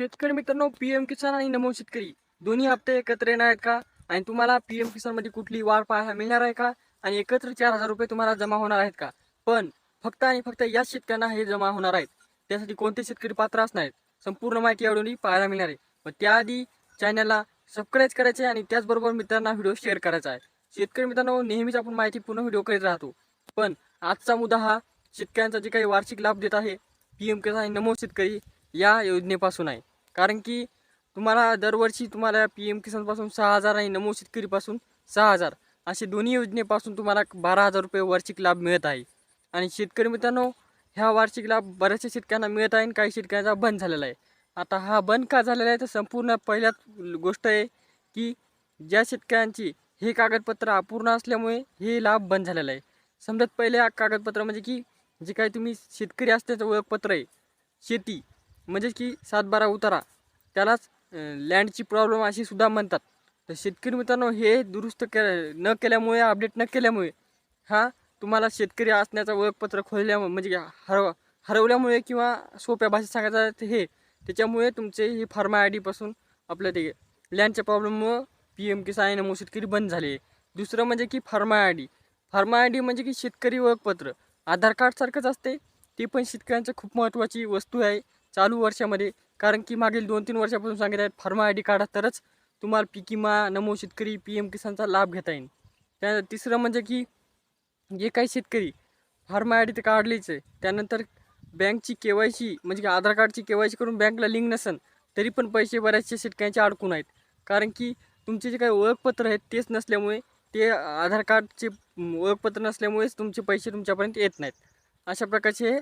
शेतकरी मित्रांनो P M किसान आणि नमो शेतकरी. दोन्ही हप्ते एकत्र येणार आहेत का? आणि तुम्हाला पी एम किसानमध्ये कुठली वाढ पाहायला मिळणार आहे का? आणि एकत्र चार हजार रुपये तुम्हाला जमा होणार आहेत का? पण फक्त आणि फक्त याच शेतकऱ्यांना हे जमा होणार आहेत. त्यासाठी कोणते शेतकरी पात्र असणार आहेत? संपूर्ण माहिती यावेळी पाहायला मिळणार आहे. पण त्याआधी चॅनलला सबस्क्राईब करायचे आणि त्याचबरोबर मित्रांना व्हिडिओ शेअर करायचा आहे. शेतकरी मित्रांनो नेहमीच आपण माहिती पूर्ण व्हिडिओ करीत राहतो. पण आजचा मुद्दा हा शेतकऱ्यांचा जे काही वार्षिक लाभ देत आहे पी एम किसान आणि नमो शेतकरी या योजनेपासून आहे. कारण की तुम्हाला दरवर्षी तुम्हाला पी एम किसानपासून सहा हजार आणि नमो शेतकरीपासून सहा हजार. असे दोन्ही योजनेपासून तुम्हाला बारा हजार रुपये वार्षिक लाभ मिळत आहे. आणि शेतकरी मित्रांनो ह्या वार्षिक लाभ बऱ्याचशा शेतकऱ्यांना मिळत आहे आणि काही शेतकऱ्यांचा बंद झालेला आहे. आता हा बंद का झालेला आहे? तर संपूर्ण पहिल्यात गोष्ट आहे की ज्या शेतकऱ्यांची हे कागदपत्र अपूर्ण असल्यामुळे हे लाभ बंद झालेला आहे. समजत पहिले कागदपत्र म्हणजे की जे काही तुम्ही शेतकरी असल्याचं ओळखपत्र आहे. शेती. म्हणजेच की सातबारा उतारा. त्यालाच लँडची प्रॉब्लेम अशी सुद्धा म्हणतात. तर शेतकरी मित्रांनो हे दुरुस्त के न केल्यामुळे अपडेट न केल्यामुळे हा तुम्हाला शेतकरी असण्याचं ओळखपत्र खोलल्यामुळे म्हणजे हरव हरवल्यामुळे किंवा सोप्या भाषेत सांगायचं हे त्याच्यामुळे तुमचे हे फार्मा आय डीपासून आपलं ते लँडच्या प्रॉब्लेममुळं पी एम किसान नमो शेतकरी बंद झाले. दुसरं म्हणजे की farmer I D. Farmer I D म्हणजे की शेतकरी ओळखपत्र. आधार कार्डसारखंच असते. ती पण शेतकऱ्यांचं खूप महत्त्वाची वस्तू आहे. चालू वर्षामध्ये. कारण की मागील दोन तीन वर्षापासून सांगितलं आहे फार्मा आय डी काढा तरच तुम्हाला पीक विमा नमो शेतकरी पी एम किसानचा लाभ घेता येईल. त्या तिसरं म्हणजे की जे काही शेतकरी फार्मा आय डी तर काढलीच आहे. त्यानंतर बँकची के वाय सी म्हणजे की आधार कार्डची के वाय सी करून बँकला लिंक नसन तरी पण पैसे बऱ्याचशा शेतकऱ्यांचे अडकून आहेत. कारण की तुमचे जे काही ओळखपत्र आहेत तेच नसल्यामुळे ते आधार कार्डचे ओळखपत्र नसल्यामुळेच तुमचे पैसे तुमच्यापर्यंत येत नाहीत. अशा प्रकारचे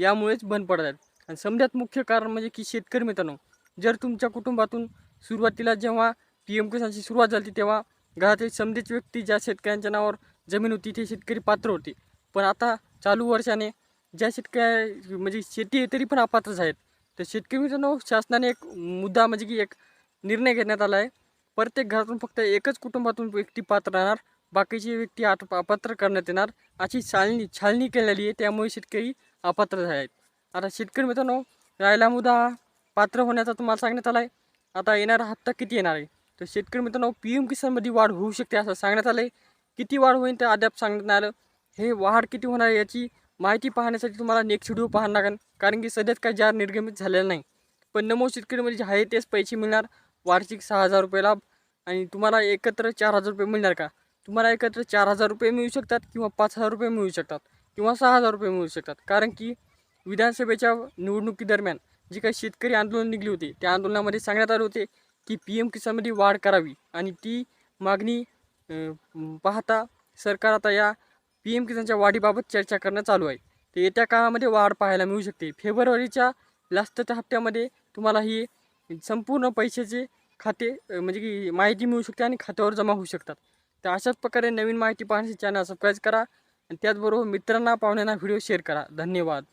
यामुळेच बंद पडत आहेत आणि समजात मुख्य कारण म्हणजे की शेतकरी मित्रांनो जर तुमच्या कुटुंबातून सुरुवातीला जेव्हा पी एम किसानची सुरुवात झाली तेव्हा घरातील समजेच व्यक्ती ज्या शेतकऱ्यांच्या नावावर जमीन होती ते शेतकरी पात्र होते. पण आता चालू वर्षाने ज्या शेतकऱ्या म्हणजे शेती आहे तरी पण अपात्रच आहेत. तर शेतकरी मित्रांनो शासनाने एक मुद्दा म्हणजे की एक निर्णय घेण्यात आला आहे. प्रत्येक घरातून फक्त एकच कुटुंबातून व्यक्ती पात्र राहणार बाकीची व्यक्ती आत अपात्र करण्यात येणार अशी छालणी छालणी केलेली आहे. त्यामुळे शेतकरी अपात्र झाले आहेत. आता शेतकरी मित्रांनो राहिला मुदा पात्र होण्याचा तुम्हाला सांगण्यात आला आहे आता येणारा हप्ता किती येणार आहे? तर शेतकरी मित्रांनो पी एम किसानमध्ये वाढ होऊ शकते असं सांगण्यात आलं आहे किती वाढ होईल ते अद्याप सांगण्यात नाही आलं. हे वाढ किती होणार आहे याची माहिती पाहण्यासाठी तुम्हाला नेक्स्ट व्हिडिओ पाहावं लागेल कारण की सध्याच काही जार निर्गमित झालेलं नाही. पण नमो शेतकरीमध्ये जे आहे तेच पैसे मिळणार. वार्षिक सहा हजार रुपये लाभ. आणि तुम्हाला एकत्र चार हजार रुपये मिळणार का? तुम्हाला एकत्र चार हजार रुपये मिळू शकतात किंवा पाच हजार रुपये मिळू शकतात किंवा सहा हजार रुपये मिळू शकतात. कारण की विधानसभेच्या निवडणुकीदरम्यान जी काही शेतकरी आंदोलन निघली होती त्या आंदोलनामध्ये सांगण्यात आले होते की पी एम किसानमध्ये वाढ करावी आणि ती मागणी पाहता सरकार आता या पी एम किसानच्या वाढीबाबत चर्चा करणं चालू आहे. तर येत्या काळामध्ये वाढ पाहायला मिळू शकते. फेब्रुवारीच्या लास्टच्या हप्त्यामध्ये तुम्हाला ही संपूर्ण पैशाचे खाते म्हणजे की माहिती मिळू शकते आणि खात्यावर जमा होऊ शकतात. तर अशाच प्रकारे नवीन माहिती पाहण्यासाठी चॅनल सबस्क्राईब करा आणि त्याचबरोबर मित्रांना पाहुण्यांना व्हिडिओ शेअर करा. धन्यवाद.